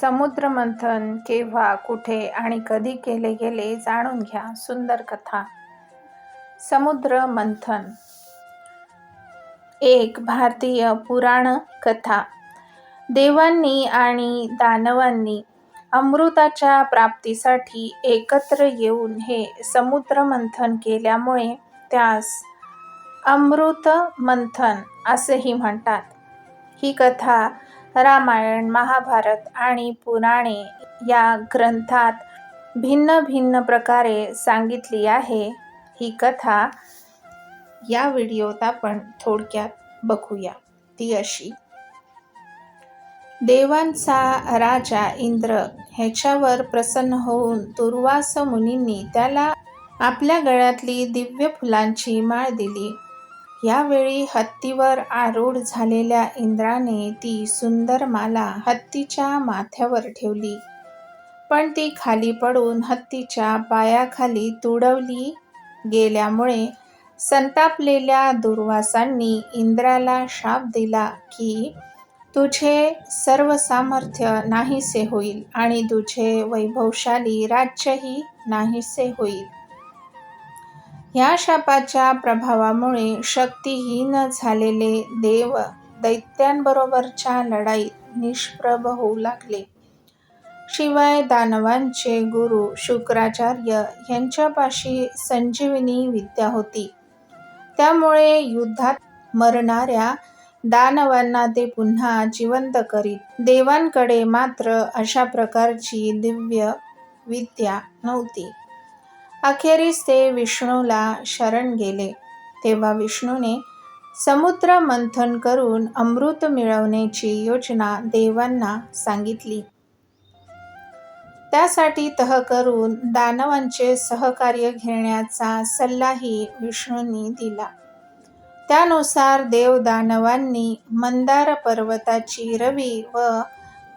समुद्रमंथन केव्हा कुठे आणि कधी केले गेले जाणून घ्या सुंदर कथा. समुद्र मंथन एक भारतीय पुराण कथा. देवांनी आणि दानवांनी अमृताच्या प्राप्तीसाठी एकत्र येऊन हे समुद्र मंथन केल्यामुळे त्यास अमृत मंथन असेही म्हणतात. ही कथा रामायण महाभारत आणि पुराणे या ग्रंथात भिन्न भिन्न प्रकारे सांगितली आहे. ही कथा या व्हिडिओत आपण थोडक्यात बघूया. ती अशी. देवांचा राजा इंद्र ह्याच्यावर प्रसन्न होऊन दुर्वास मुनींनी त्याला आपल्या गळ्यातली दिव्य फुलांची माळ दिली. यावेळी हत्तीवर आरूढ झालेल्या इंद्राने ती सुंदर माला हत्तीच्या माथ्यावर ठेवली. पण ती खाली पडून हत्तीच्या पायाखाली तुडवली गेल्यामुळे संतापलेल्या दुर्वासांनी इंद्राला शाप दिला की तुझे सर्व सामर्थ्य नाहीसे होईल आणि तुझे वैभवशाली राज्यही नाहीसे होईल. ह्या शापाच्या प्रभावामुळे शक्तीहीन झालेले देव दैत्यांबरोबरच्या लढाईत निष्प्रभ होऊ लागले. शिवाय दानवांचे गुरु शुक्राचार्य यांच्यापाशी संजीवनी विद्या होती. त्यामुळे युद्धात मरणाऱ्या दानवांना ते पुन्हा जिवंत करीत. देवांकडे मात्र अशा प्रकारची दिव्य विद्या नव्हती. अखेरीस ते विष्णूला शरण गेले तेव्हा विष्णूने समुद्र मंथन करून अमृत मिळवण्याची योजना देवांना सांगितली. त्यासाठी तह करून दानवांचे सहकार्य घेण्याचा सल्लाही विष्णूंनी दिला. त्यानुसार देव-दानवांनी मंदार पर्वताची रवी व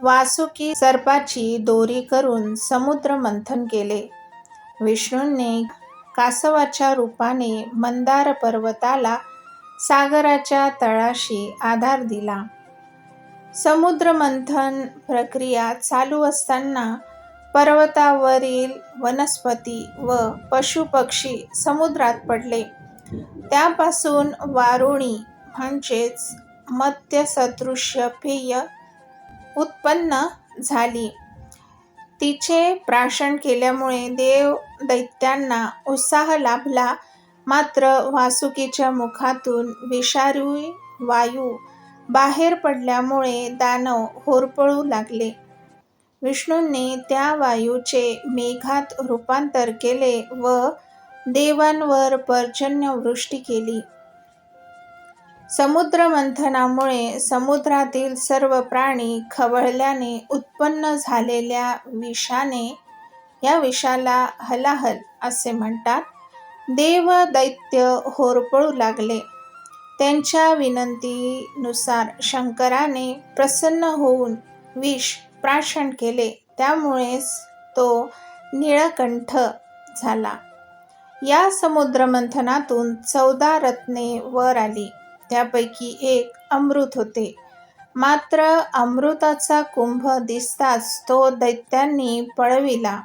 वासुकी सर्पाची दोरी करून समुद्र मंथन केले. विष्णूंनी कासवाच्या रूपाने मंदार पर्वताला सागराच्या तळाशी आधार दिला. समुद्रमंथन प्रक्रिया चालू असताना पर्वतावरील वनस्पती व पशुपक्षी समुद्रात पडले. त्यापासून वारुणी म्हणजेच मत्स्यसदृश्य पेय उत्पन्न झाली. तिचे प्राशन केल्यामुळे देव दैत्यांना उत्साह लाभला मात्र वासुकीच्या मुखातून विषारी वायू बाहेर पडल्यामुळे दानव होरपळू लागले. विष्णूंनी त्या वायूचे मेघात रूपांतर केले व देवांवर पर्जन्यवृष्टी केली. समुद्रमंथनामुळे समुद्रातील सर्व प्राणी खवळल्याने उत्पन्न झालेल्या विषाने या विषाला हलाहल असे म्हणतात. देव दैत्य होरपळू लागले. त्यांच्या विनंतीनुसार शंकराने प्रसन्न होऊन विष प्राशन केले. त्यामुळेच तो नीळकंठ झाला. या समुद्रमंथनातून चौदा रत्ने वर आली. त्यापैकी एक अमृत होते. मात्र अमृताचा कुंभ दिसताच तो दैत्यांनी पळविला.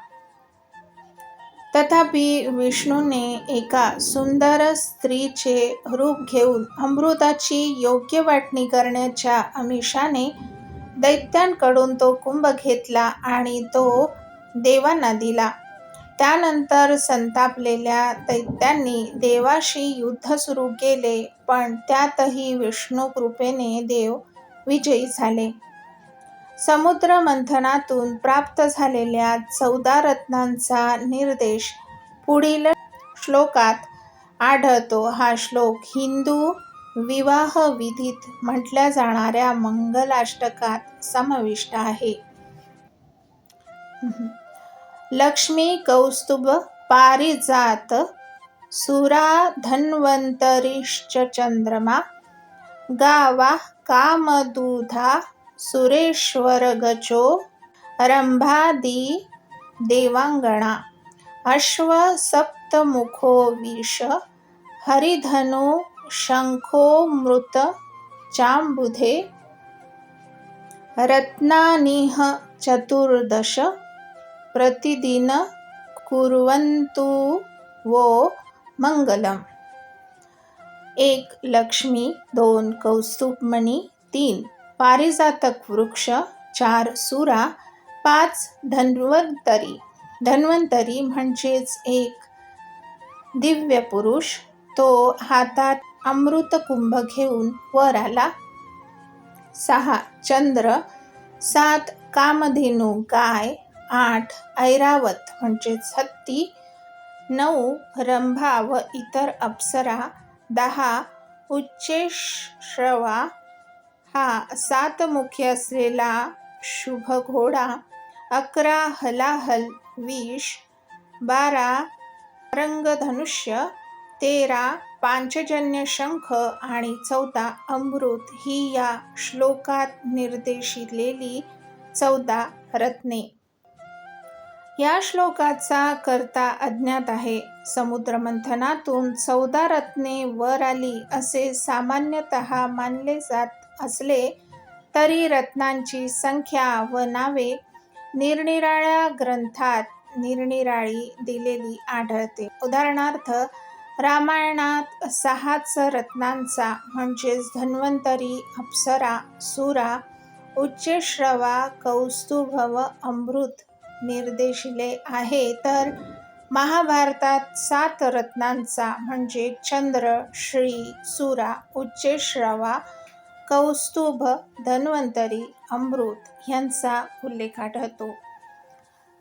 तथापि विष्णूने एका सुंदर स्त्रीचे रूप घेऊन अमृताची योग्य वाटणी करण्याच्या अमिषाने दैत्यांकडून तो कुंभ घेतला आणि तो देवांना दिला. त्यानंतर संतापलेल्या दैत्यांनी देवाशी युद्ध सुरू केले पण त्यातही विष्णू कृपेने देव विजयी झाले. समुद्र मंथनातून प्राप्त झालेल्या चौदा रत्नांचा निर्देश पुढील श्लोकात आढळतो. हा श्लोक हिंदू विवाह विधीत म्हटल्या जाणाऱ्या मंगलाष्टकात समाविष्ट आहे. लक्ष्मी कौस्तुभ पारिजात सुरा धन्वन्तरिश्च चंद्रमा गावा कामदूधा सुरेश्वरगचो रंभादि देवांगणा अश्व सप्तमुखो विष हरिधनु शङ्खोमृत चांबुधे रत्नानिह चतुर्दश प्रतिदिन कुर्वन्तु वो मंगलम एक लक्ष्मी दोन कौस्तुभमणी तीन पारिजातक वृक्ष चार सुरा पाच धन्वंतरी। धन्वंतरी म्हणजेच एक दिव्य पुरुष तो हातात अमृतकुंभ घेऊन वर आला. सहा चंद्र सात कामधेनू गाय आठ ऐरावत म्हणजेच हत्ती नऊ रंभा व इतर अप्सरा दहा उच्चेश्रवा हा सातमुखी असलेला शुभ घोडा अकरा हलाहल विष बारा रंगधनुष्य तेरा पांचजन्य शंख आणि चौदा अमृत ही या श्लोकात निर्देशिलेली चौदा रत्ने. या श्लोकाचा करता अज्ञात आहे. समुद्रमंथनातून चौदा रत्ने वर आली असे सामान्यतः मानले जात असले तरी रत्नांची संख्या व नावे निरनिराळ्या ग्रंथात निरनिराळी दिलेली आढळते. उदाहरणार्थ रामायणात सहाच रत्नांचा म्हणजेच धन्वंतरी अप्सरा सुरा उच्चश्रवा कौस्तुभ व अमृत निर्देशिले आहे. तर महाभारतात सात रत्नांचा म्हणजे चंद्र श्री सुरा उच्चेश्रवा कौस्तुभ धन्वंतरी अमृत यांचा उल्लेख आढळतो.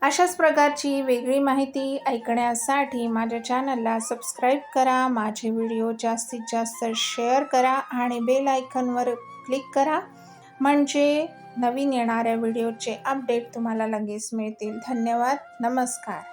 अशाच प्रकारची वेगळी माहिती ऐकण्यासाठी माझ्या चॅनलला सबस्क्राईब करा माझे व्हिडिओ जास्तीत जास्त शेअर करा आणि बेल आयकनवर क्लिक करा. म्हणजे नवीन येणाऱ्या व्हिडिओचे अपडेट तुम्हाला लगेच मिळतील. धन्यवाद. नमस्कार.